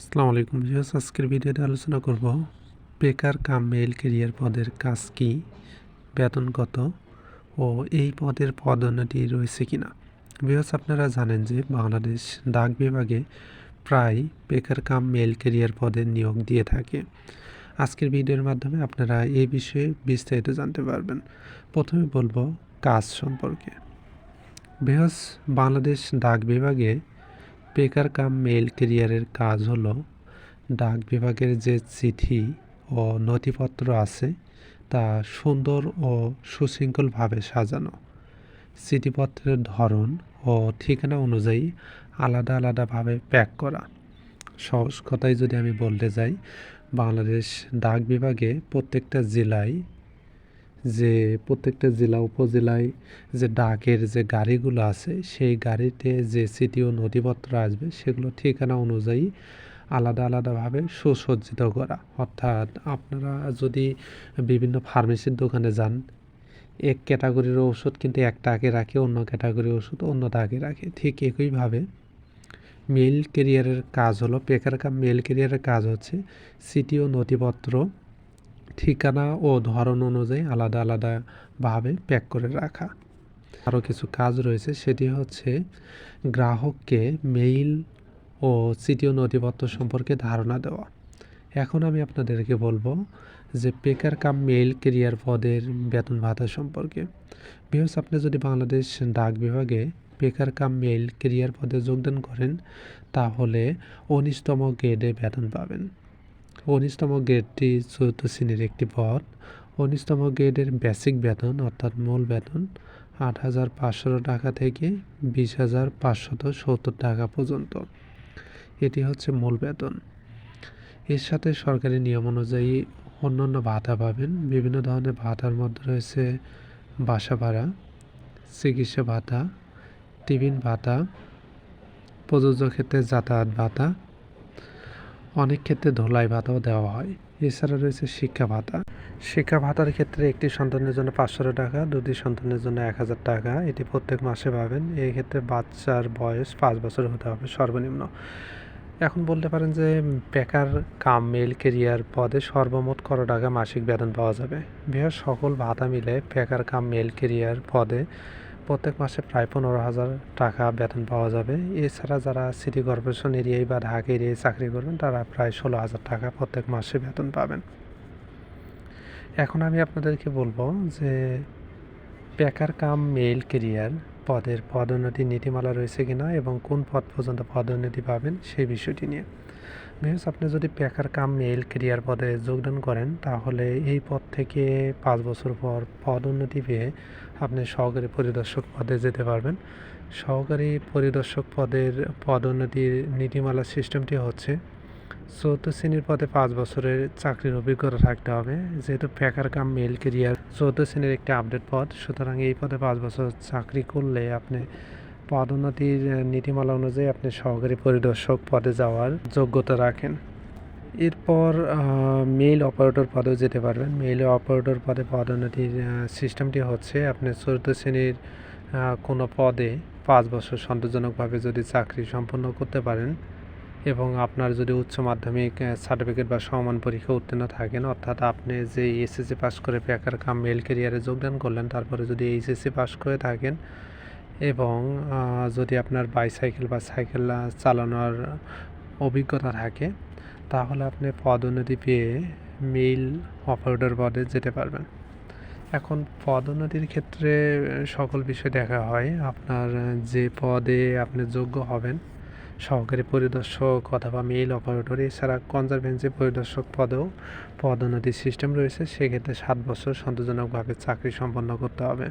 আসসালামু আলাইকুম ভিউয়ার্স, আজকের ভিডিওতে আলোচনা করব বেকার কাম মেল কেরিয়ার পদের কাজ কি বেতন কত ও এই পদের পদোন্নতি রয়েছে কিনা। ভিউয়ার্স, আপনারা জানেন যে বাংলাদেশ ডাক বিভাগে প্রায় বেকার কাম মেল কেরিয়ার পদের নিয়োগ দিয়ে থাকে। আজকের ভিডিওর মাধ্যমে আপনারা এই বিষয়ে বিস্তারিত জানতে পারবেন। প্রথমে বলব কাজ সম্পর্কে। ভিউয়ার্স, বাংলাদেশ ডাক বিভাগে বেকার কাম মেল কেরিয়ারের কাজ হলো, ডাক বিভাগের যে চিঠি ও নথিপত্র আছে, তা সুন্দর ও সুশৃঙ্খলভাবে সাজানো। চিঠিপত্রের ধরন ও ঠিকানা অনুযায়ী আলাদা আলাদাভাবে প্যাক করা। সহজ কথায় যদি আমি বলতে যাই, বাংলাদেশ ডাক বিভাগে প্রত্যেকটা জেলায় যে প্রত্যেকটা জেলা, উপজেলায় যে ডাকের যে গাড়িগুলো আছে, সেই গাড়িতে যে চিঠি ও নথিপত্র আসবে, সেগুলো ঠিকানা অনুযায়ী আলাদা আলাদাভাবে সুসজ্জিত করা। অর্থাৎ আপনারা যদি বিভিন্ন ফার্মেসির দোকানে যান, এক ক্যাটাগরির ওষুধ কিন্তু একটা টাকে রাখে, অন্য ক্যাটাগরির ওষুধ অন্য টাকে রাখে। ঠিক একইভাবে মেল কেরিয়ারের কাজ হলো পেকার কাম মেল কেরিয়ারের কাজ হচ্ছে সিটি ও নথিপত্র ঠিকানা ও ধরন অনুযায়ী আলাদা আলাদাভাবে প্যাক করে রাখা। আরও কিছু কাজ রয়েছে, সেটি হচ্ছে গ্রাহককে মেইল ও সিটি ও নথিপত্র সম্পর্কে ধারণা দেওয়া। এখন আমি আপনাদেরকে বলব যে পেকার কাম মেইল কেরিয়ার পদের বেতন ভাতা সম্পর্কে। বিহস, আপনি যদি বাংলাদেশ ডাক বিভাগে বেকার কাম মেইল কেরিয়ার পদে যোগদান করেন, তাহলে উনিশতম গ্রেডে বেতন পাবেন। উনিশতম গ্রেডটি চতুর্থ শ্রেণির একটি পদ। উনিশতম গ্রেডের বেসিক বেতন, অর্থাৎ মূল বেতন, আট হাজার পাঁচশো টাকা থেকে বিশ হাজার পাঁচশত সত্তর টাকা পর্যন্ত। এটি হচ্ছে মূল বেতন। এর সাথে সরকারি নিয়ম অনুযায়ী অন্যান্য ভাতা পাবেন। বিভিন্ন ধরনের ভাতার মধ্যে রয়েছে বাসা ভাড়া, চিকিৎসা ভাতা, টিফিন ভাতা, প্রযোজ্য ক্ষেত্রে যাতায়াত ভাতা অনেক ক্ষেত্রে ধোলাই ভাতাও দেওয়া হয়। এছাড়া রয়েছে শিক্ষা ভাতা। শিক্ষা ভাতার ক্ষেত্রে একটি সন্তানের জন্য পাঁচশো টাকা, দুটি সন্তানের জন্য এক হাজার টাকা। এটি প্রত্যেক মাসে পাবেন। এই ক্ষেত্রে বাচ্চার বয়স পাঁচ বছর হতে হবে সর্বনিম্ন। এখন বলতে পারেন যে বেকার কাম, মেল কেরিয়ার পদে সর্বমোট কত টাকা মাসিক বেতন পাওয়া যাবে? বৃহৎ সকল ভাতা মিলে বেকার কাম, মেল কেরিয়ার পদে প্রত্যেক মাসে প্রায় পনেরো হাজার টাকা বেতন পাওয়া যাবে। এছাড়া যারা সিটি কর্পোরেশন এরিয়ায় বা ঢাকা এরিয়ায় চাকরি করবেন, তারা প্রায় ষোলো হাজার টাকা প্রত্যেক মাসে বেতন পাবেন। এখন আমি আপনাদেরকে বলব যে, বেকার কাম মেল কেরিয়ার পদের পদোন্নতি নীতিমালা রয়েছে কিনা এবং কোন পদ পর্যন্ত পদোন্নতি পাবেন সেই বিষয়টি নিয়ে। বিকজ আপনি যদি বেকার কাম মেল কেরিয়ার পদে যোগদান করেন, তাহলে এই পদ থেকে পাঁচ বছর পর পদোন্নতি পেয়ে আপনি সহকারী পরিদর্শক পদে যেতে পারবেন। সহকারী পরিদর্শক পদের পদোন্নতির নীতিমালা সিস্টেমটি হচ্ছে, চৌদ্দ শ্রেণির পদে পাঁচ বছরের চাকরির অভিজ্ঞতা থাকতে হবে। যেহেতু বেকার কাম মেল কেরিয়ার চৌদ্দ শ্রেণির একটি আপডেট পদ, সুতরাং এই পদে পাঁচ বছর চাকরি করলে আপনি পদোন্নতির নীতিমালা অনুযায়ী আপনি সহকারী পরিদর্শক পদে যাওয়ার যোগ্যতা রাখেন। এরপর মেইল অপারেটর পদেও যেতে পারবেন। মেইল অপারেটর পদে পদোন্নতির সিস্টেমটি হচ্ছে আপনি চতুর্থ শ্রেণির কোনো পদে পাঁচ বছর সন্তোষজনকভাবে যদি চাকরি সম্পন্ন করতে পারেন এবং আপনার যদি উচ্চ মাধ্যমিক সার্টিফিকেট বা সমান পরীক্ষা উত্তীর্ণ থাকেন, অর্থাৎ আপনি যে এসএসসি পাস করে পেকার কাম মেল কেরিয়ারে যোগদান করলেন, তারপরে যদি এইচএসসি পাস করে থাকেন এবং যদি আপনার বাইসাইকেল বা সাইকেল চালানোর অভিজ্ঞতা থাকে, তাহলে আপনি পদোন্নতি পেয়ে মেইল অপারেটর পদে যেতে পারবেন। এখন পদোন্নতির ক্ষেত্রে সকল বিষয় দেখা হয়। আপনার যে পদে আপনি যোগ্য হবেন, সহকারী পরিদর্শক অথবা মেইল অপারেটর এছাড়া কনজারভেন্সি পরিদর্শক পদেও পদোন্নতির সিস্টেম রয়েছে। সেক্ষেত্রে সাত বছর সন্তোষজনকভাবে চাকরি সম্পন্ন করতে হবে।